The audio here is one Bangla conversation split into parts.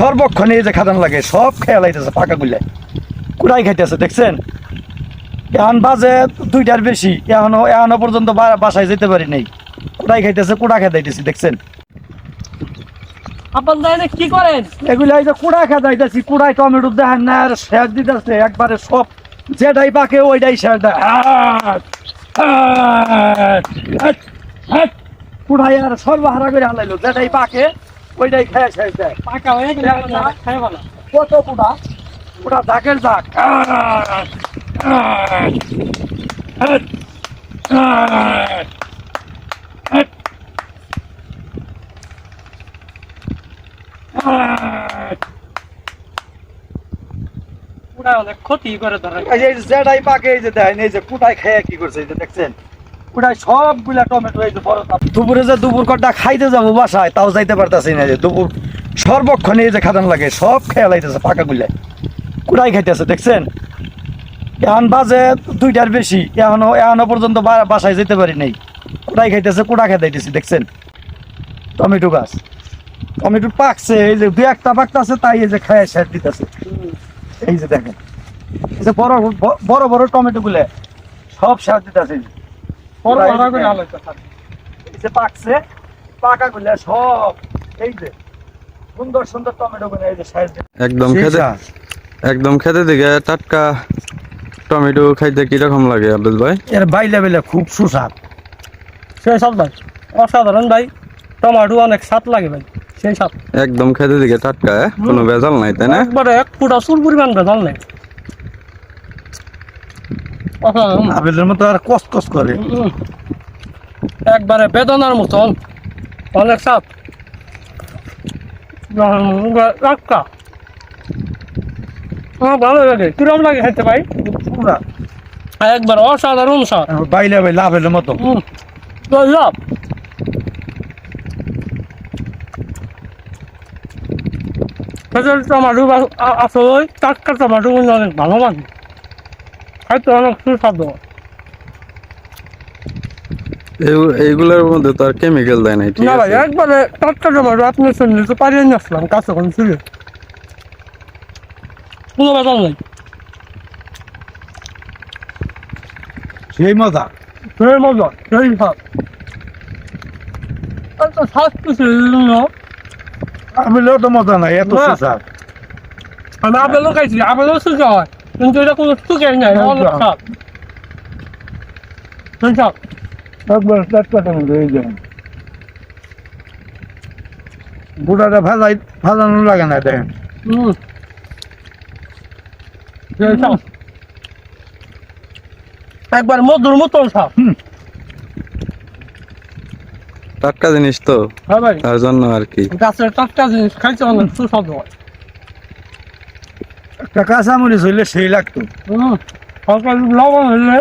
সর্বক্ষণে এই যে খাদান লাগে সব খেয়াল আইতেছে পাকা গুলে কুড়াই খাইতেছে দেখছেন? এখন বাজে দুইটার বেশি এখনও এখনও পর্যন্ত বাসায় যেতে পারি নাই। কুড়াই খাইতেছে কুড়া খেদাইতেছি দেখছেন? আপনার কি করেন? এগুলো এই যে কুড়া খেদাইতেছি কুড়াই টমেটো দেখেন না আর শেষ দিতেছে একবারে সব যেটাই পাকে ওইটাই শেষ দেয়। কুড়াই আর সর্বহারা করে হালাইলো যেটাই পাকে ওইটাই খেয়ে শেষ দেয় পাকা হয়ে গেলে খাই ভালো কত ক্ষতি করে ধরে। এই যে যেটাই পাকে এই যে দেয় এই যে কুটাই খেয়ে কি করছে এই যে দেখছেন? কুটাই সবগুলা টমেটো এই বড় দুপুরে যে দুপুর কটা খাইতে যাব বাসায়, তাও যাইতে পারতাছি না যে দুপুর। সর্বক্ষণে এই যে খাদান লাগে, সব খেয়াল আইতেছে পাকা গুলে কুড়াই খাইতেছে, দেখছেন? এখন বাজে দুইটার বেশি, এখনও এখনও পর্যন্ত বাসায় যেতে পারি নাই। কুড়াই খাইতেছে, কুড়া খেদাইতেছি দেখছেন? টমেটো গাছ। টমেটো পাকছে, এই যে দু একটা পাকতেছে, তাই এই যে খায় শেষ দিতেছে। এই যে দেখেন। এই যে বড় বড় বড় টমেটো গুলো সব সার দিতেছে। যে পাকছে পাকা গুলো সব এই যে সুন্দর সুন্দর টমেটো গুলো এই যে সাইজ একদম খেতে একদম খেতে দিকে টাটকা টমেটো খাইতে কীরকম লাগে আব্দুল ভাই? এর বাইলে বেলে খুব সুস্বাদ। সেই সাত ভাই অসাধারণ ভাই টমাটো অনেক স্বাদ লাগে ভাই সেই সাত একদম খেতে দিকে টাটকা এ? কোনো ভেজাল নাই তাই না? একবারে এক ফুটা চুল পরিমাণ বেদাল নেই। আপেলের মতো আর কস কস করে। উম। একবারে বেদনার মতন। অনেক সাপ রাক্কা। ভালো লাগে। কিরম লাগে খেতে ভাই? পুরা। একবার অসাধারণ স্বাদ। বাইলে বাইলে আপেলের মতো। লাভ। খেতের টমাটো আসলে টাটকা টমাটো অনেক ভালো লাগে খাইতে অনেক সুস্বাদু। এইগুলোর মধ্যে তো আর কেমিক্যাল দেয় নাই না ভাই একবারে টাটকা টমাটো আপনি শুনলে তো পারিয়ে নিয়ে আসলাম কাছে কোন ছিল কোনো ব্যাপার নেই। সেই মজা। সেই মজা সেই স্বাদ। এত কিছু না আপেলেও তো মজা নাই এত। সুস্বাদ। আমি আপেলও খাইছি আপেলও সুখে হয়। কিন্তু এটা কোনো নাই অনেক স্বাদ সেই একবার টাটকা টমেটো এই যে। বুড়াটা ভাজাই ভাজানো লাগে না দেখেন হুম। একবার মধুর মতন স্বাদ টাটকা জিনিস তো হ্যাঁ ভাই। তার জন্য আর কি। গাছের টাটকা জিনিস খাইতে অনেক সুস্বাদু হয়। একটা কাঁচামরিচ হইলে সেই লাগতো লবণ হলে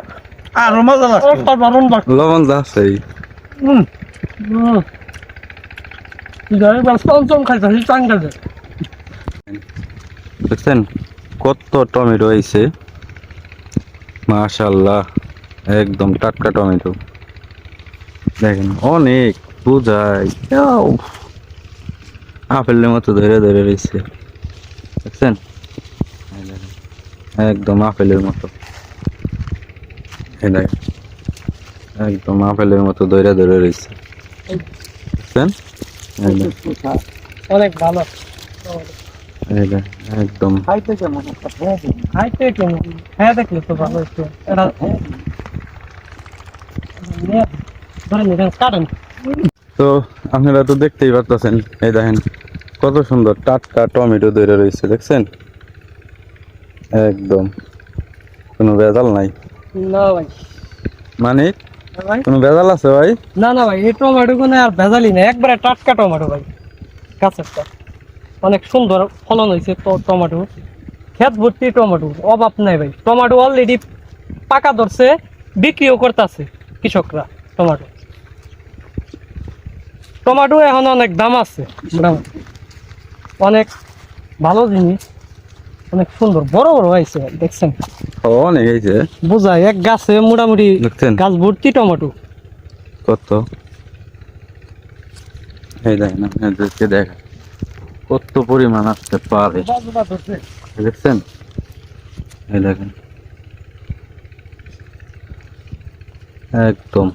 আরও মজা লাগতো লবণ খাইতে চান দেখছেন কত টমেটো হয়েছে মাশাল্লাহ একদম টাটকা টমেটো। দেখেন অনেক বুঝাই। আপেলের মতো ধরে ধরে রয়েছে দেখছেন? একদম আপেলের মতো। এই একদম আপেলের মতো ধরে ধরে রয়েছে অনেক ভালো। একদম। খাইতে কেমন একটা খেয়ে দিন। খাইতে কেমন? হ্যাঁ দেখলে তো ভালো একটু এটা নিয়ে ধরে নিয়ে কাটেন তো আপনারা তো দেখতেই পারতেছেন। এই দেখেন কত সুন্দর টাটকা টমেটো ধরে রয়েছে দেখছেন? একদম। কোনো ভেজাল নাই। না ভাই। মানে কোনো ভেজাল আছে ভাই? না না ভাই এই টমেটো কোনো আর ভেজালি না একবারে টাটকা টমেটো ভাই। গাছেরটা অনেক সুন্দর ফলন হয়েছে তো টমেটো। ক্ষেত ভর্তি টমেটো। অভাব নাই ভাই। টমেটো অলরেডি পাকা ধরছে বিক্রিও করতেছে কৃষকরা টমেটো। টমেটো এখন অনেক দাম আছে। অনেক ভালো জিনিস। অনেক সুন্দর বড় বড় হয়েছে দেখছেন? অনেক হয়েছে। বোঝা এক গাছে মোটামুটি গাছ ভর্তি টমেটো। কত? এই দেখেন আপনাদেরকে দেখা। কত পরিমাণ আসতে পারে। দেখছেন? এই দেখেন। একদম।